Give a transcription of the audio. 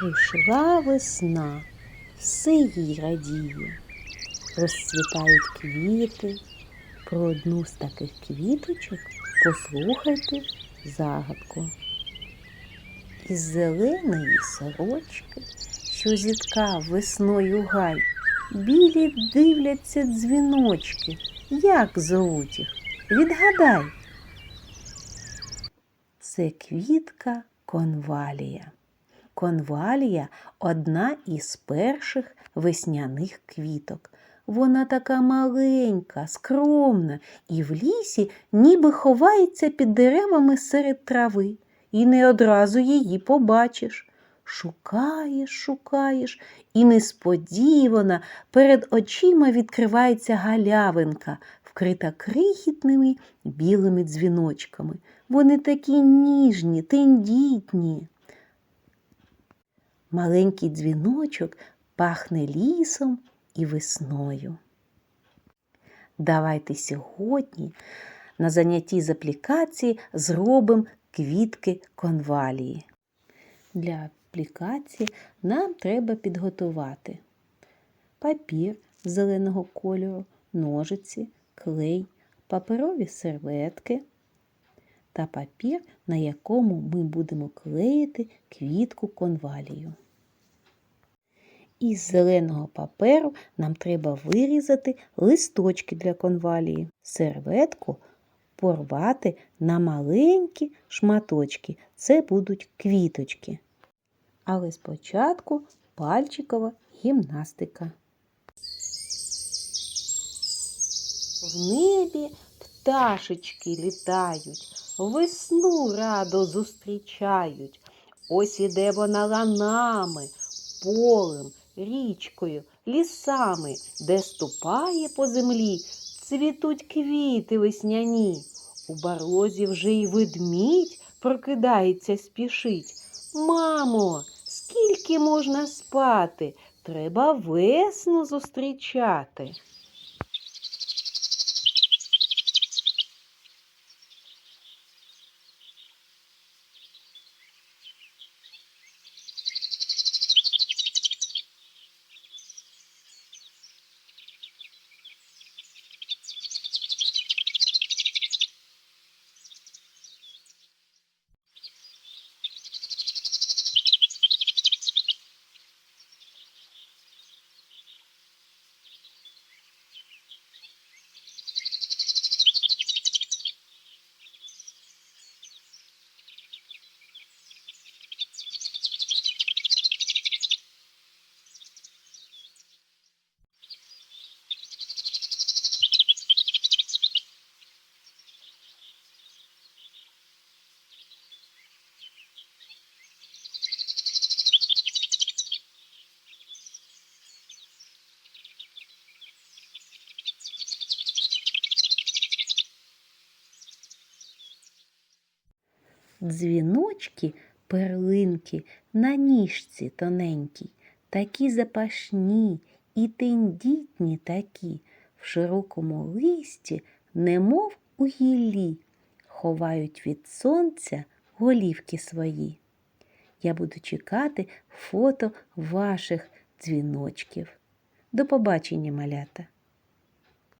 Прийшла весна, все їй радіє. Розцвітають квіти. Про одну з таких квіточок послухайте загадку. Із зеленої сорочки, що зіткав весною гай, білі дивляться дзвіночки. Як зовуть їх? Відгадай. Це квітка конвалія. Конвалія одна із перших весняних квіток. Вона така маленька, скромна, і в лісі ніби ховається під деревами серед трави, і не одразу її побачиш. Шукаєш, шукаєш, і несподівано перед очима відкривається галявинка, вкрита крихітними білими дзвіночками. Вони такі ніжні, тендітні. Маленький дзвіночок пахне лісом і весною. Давайте сьогодні на занятті з аплікації зробимо квітки конвалії. Для аплікації нам треба підготувати папір зеленого кольору, ножиці, клей, паперові серветки та папір, на якому ми будемо клеїти квітку конвалію. Із зеленого паперу нам треба вирізати листочки для конвалії, серветку порвати на маленькі шматочки. Це будуть квіточки. Але спочатку пальчикова гімнастика. В небі пташечки літають, весну радо зустрічають. Ось іде вона ланами, полем, річкою, лісами, де ступає по землі, цвітуть квіти весняні. У барлозі вже й ведмідь прокидається, спішить. Мамо, скільки можна спати? Треба весну зустрічати. Дзвіночки, перлинки на ніжці тоненькій, такі запашні і тендітні такі, в широкому листі, немов у гіллі, ховають від сонця голівки свої. Я буду чекати фото ваших дзвіночків. До побачення, малята!